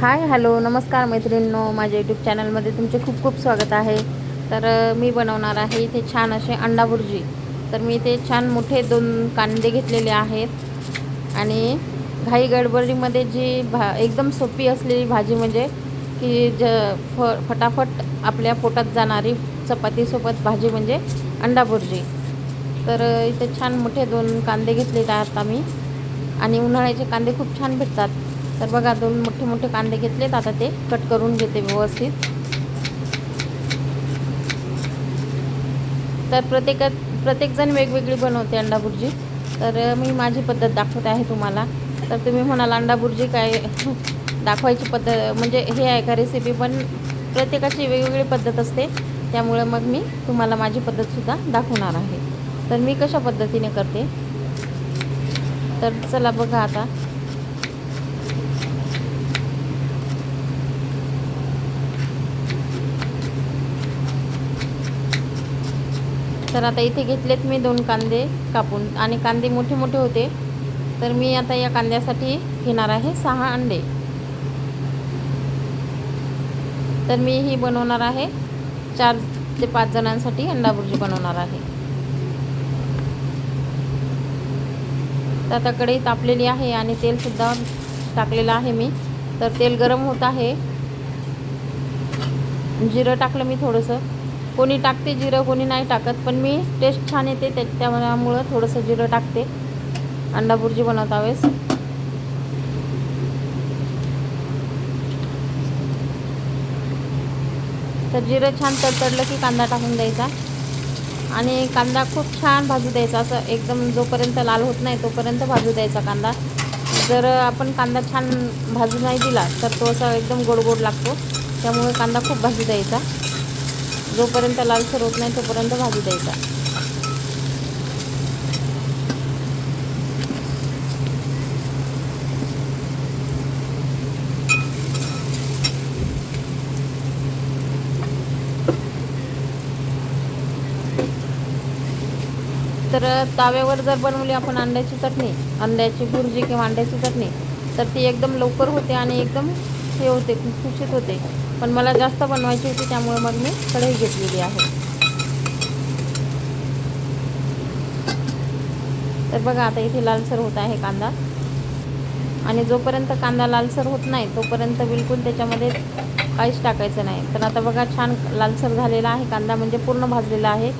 Hi hello नमस्कार मैत्रिणींनो. माझ्या यूट्यूब चॅनलमध्ये तुमचे खूप खूप स्वागत आहे. तर मी बनवणार आहे इथे छान असे अंडा भुर्जी. तर मी इथे छान मोठे दोन कांदे घेतलेले आहेत. आणि घाई गडबडीमध्ये जी भा एकदम सोपी असलेली भाजी म्हणजे की ज फ फटाफट आपल्या पोटात जाणारी चपातीसोबत भाजी म्हणजे अंडा भुर्जी. तर इथे छान मोठे दोन कांदे घेतलेले आहेत आम्ही. आणि उन्हाळ्याचे कांदे खूप छान भेटतात. तर बघा दोन मोठे मोठे कांदे घेतलेत. आता ते कट करून घेते व्यवस्थित. तर प्रत्येकात प्रत्येकजण वेगवेगळी बनवते अंडा भुर्जी तर मी माझी पद्धत दाखवते आहे तुम्हाला. तर तुम्ही म्हणाल अंडा भुर्जी काय? दाखवायची पद्धत म्हणजे हे आहे का रेसिपी पण प्रत्येकाची वेगवेगळी पद्धत असते. त्यामुळे मग मी तुम्हाला माझी पद्धतसुद्धा दाखवणार आहे. तर मी कशा पद्धतीने करते? तर चला बघा आता. तर आता इथे घेतलेत मी दोन कांदे कापून. आणि कांदे मोठे मोठे होते. तर मी आता या कांद्यासाठी घेणार आहे सहा अंडे. तर मी ही बनवणार आहे. चार ते पाच जणांसाठी अंडा भुर्जी बनवणार आहे. तर आता कढई तापलेली आहे आणि तेलसुद्धा टाकलेलं आहे मी. तर तेल गरम होत आहे. जिरं टाकलं मी थोडंसं. कोणी टाकते जिरं कोणी नाही टाकत पण मी टेस्ट छान येते त्या थोडंसं जिरं टाकते. अंडा भुर्जी बनवता वेळेस तर जिरं छान तडतडलं की कांदा टाकून द्यायचा. आणि कांदा खूप छान भाजू द्यायचा असं एकदम जोपर्यंत लाल होत नाही तोपर्यंत भाजू द्यायचा कांदा. जर आपण कांदा छान भाजू नाही दिला तर तो असा एकदम गोड गोड लागतो. त्यामुळे कांदा खूप भाजू द्यायचा. जोपर्यंत लालसर होत नाही तोपर्यंत भाजू द्यायचा. तर ताव्यावर जर बनवली आपण अंड्याची चटणी अंड्याची भुर्जी किंवा अंड्याची चटणी तर ती एकदम लवकर होते आणि एकदम हे होते खुशखुशीत होते. पण मला जास्त बनवायची होती त्यामुळे मग मी कढई घेतलेली आहे. तर बघा आता इथे लालसर होत आहे कांदा. आणि जोपर्यंत कांदा लालसर होत नाही तोपर्यंत बिलकुल त्याच्यामध्ये काहीच टाकायचं नाही. तर आता बघा छान लालसर झालेला आहे कांदा म्हणजे पूर्ण भाजलेला आहे.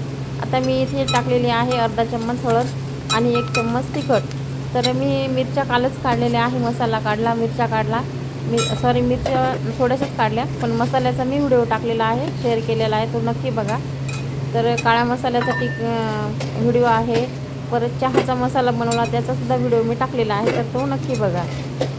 आता मी इथे टाकलेली आहे अर्धा चम्मच हळद आणि एक चम्मच तिखट. तर मी मिरच्या कालच काढलेल्या आहे मसाला काढला मिरच्या काढला. मी सॉरी मिरच्या थोड्याशाच काढल्या पण मसाल्याचा मी व्हिडिओ टाकलेला आहे शेअर केलेला आहे तो नक्की बघा. तर काळ्या मसाल्याचा टिक व्हिडिओ आहे. परत चहाचा मसाला बनवला त्याचासुद्धा व्हिडिओ मी टाकलेला आहे तर तो नक्की बघा.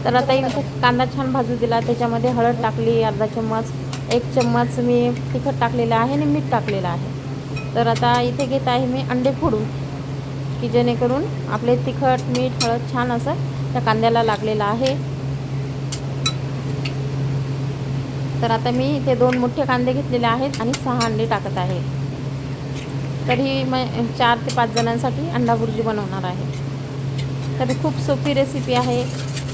तर आता इथे कांदा छान भाजू दिला त्याच्यामध्ये हळद टाकली अर्धा चम्मच एक चम्मच मी तिखट टाकलेलं आहे आणि मीठ टाकलेलं आहे. तर आता इथे घेत आहे मी अंडे फोडून की जेणेकरून आपले तिखट मीठ हळद छान असं त्या कांद्याला लागलेलं आहे. तर आता मी इथे दोन मोठे कांदे घेतलेले आहेत आणि सहा अंडे टाकत आहे. तर ही म चार ते पाच जणांसाठी अंडा भुर्जी बनवणार आहे. तर खूप सोपी रेसिपी आहे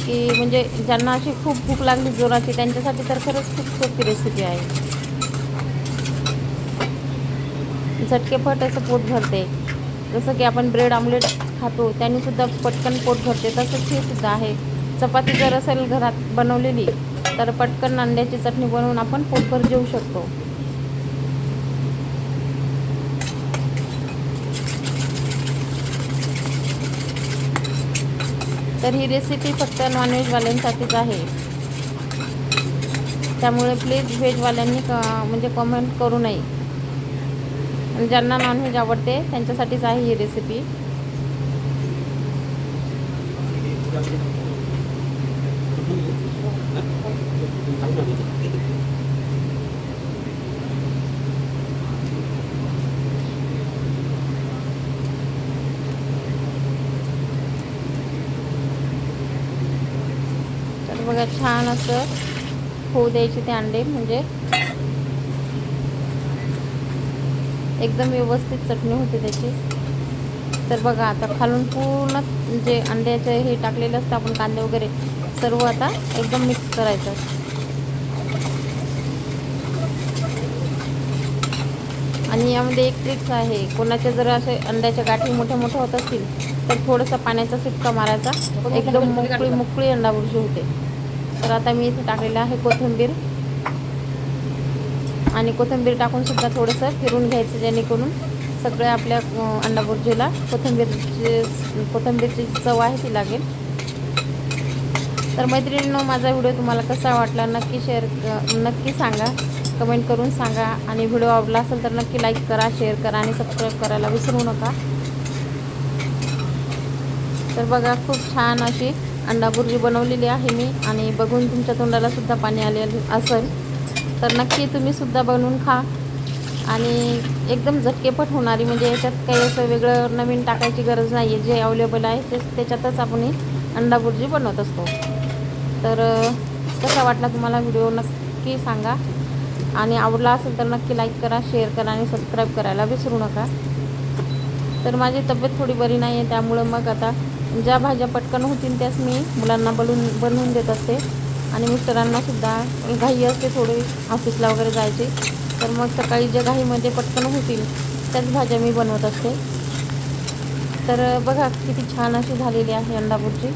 की म्हणजे ज्यांना अशी खूप भूक लागली जोराची त्यांच्यासाठी तर खरंच खूप सोपी रेसिपी आहे. झटकेपट असं पोट भरते. जसं की आपण ब्रेड आमलेट खातो त्यांनीसुद्धा पटकन पोट भरते. तसंच हे सुद्धा आहे. चपाती जर असेल घरात बनवलेली तर पटकन अंड्याची चटणी बनवून आपण पोटभर जेवू शकतो. तर ही रेसिपी फक्त नॉनव्हेजवाल्यांसाठीच आहे. त्यामुळे प्लीज व्हेजवाल्यांनी क म्हणजे कमेंट करू नये. ज्यांना नॉनव्हेज आवडते त्यांच्यासाठीच आहे ही रेसिपी बघा छान असं होऊ द्यायचे ते अंडे म्हणजे एकदम व्यवस्थित चटणी होते त्याची. तर बघा आता खालून पूर्ण जे अंड्याचं हे टाकलेलं असतं आपण कांदे वगैरे सर्व आता एकदम मिक्स करायचं. आणि यामध्ये एक ट्रिक्स आहे. कोणाच्या जर असे अंड्याच्या गाठी मोठ्या मोठ्या होत असतील तर थोडंसं पाण्याचा शिटका मारायचा. एकदम मोकळी मोकळी अंडा बुर्जी होते. तर आता मी इथे टाकलेलं आहे कोथिंबीर. आणि कोथिंबीर टाकून सुद्धा थोडंसं फिरून घ्यायचं जेणेकरून सगळ्या आपल्या अंडा बुर्जीला कोथिंबीरची कोथिंबीरची चव आहे ती लागेल. तर मैत्रिणींनो माझा व्हिडिओ तुम्हाला कसा वाटला नक्की शेअर नक्की सांगा. कमेंट करून सांगा. आणि व्हिडिओ आवडला असेल तर नक्की लाईक करा शेअर करा आणि सबस्क्राईब करायला विसरू नका. तर बघा खूप छान अशी अंडा बुर्जी बनवलेली आहे मी. आणि बघून तुमच्या तोंडाला सुद्धा पाणी आले असेल. तर नक्की तुम्ही सुद्धा बनवून खा. आणि एकदम झटकेपट होणारी म्हणजे याच्यात काही असं वेगळं नवीन टाकायची गरज नाही आहे जे अवेलेबल आहे ते त्याच्यातच आपण अंडा बुर्जी बनवत असतो. तर कसा वाटला तुम्हाला व्हिडिओ नक्की सांगा. आणि आवडला असेल तर नक्की लाईक करा शेअर करा आणि सबस्क्राईब करायला विसरू नका. तर माझी तब्येत थोडी बरी नाही आहे त्यामुळं मग आता ज्या भाज्या पटकन होतील त्याच मी मुलांना बनवून बनवून देत असते. आणि मिस्टरांनासुद्धा घाई असते थोडी ऑफिसला वगैरे जायचे. तर मग सकाळी ज्या घाईमध्ये पटकन होतील त्याच भाज्या मी बनवत असते. तर बघा किती छान अशी झालेली आहे अंडा बुर्जी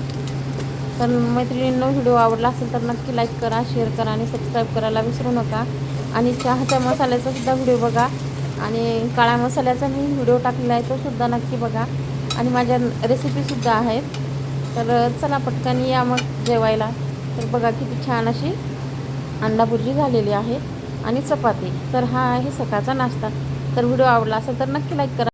तर मैत्रिणींनो व्हिडिओ आवडला असेल तर नक्की लाईक करा शेअर करा आणि सबस्क्राईब करायला विसरू नका. आणि चहाच्या मसाल्याचा सुद्धा व्हिडिओ बघा. आणि काळ्या मसाल्याचा मी व्हिडिओ टाकलेला आहे तो सुद्धा नक्की बघा. आणि माझ्या रेसिपीसुद्धा आहेत. तर चला पटकन या मग जेवायला. तर बघा किती छान अशी अंडा भुर्जी झालेली आहे. आणि चपाती. तर हा आहे सकाळचा नाश्ता. तर व्हिडिओ आवडला असेल तर नक्की लाईक करा.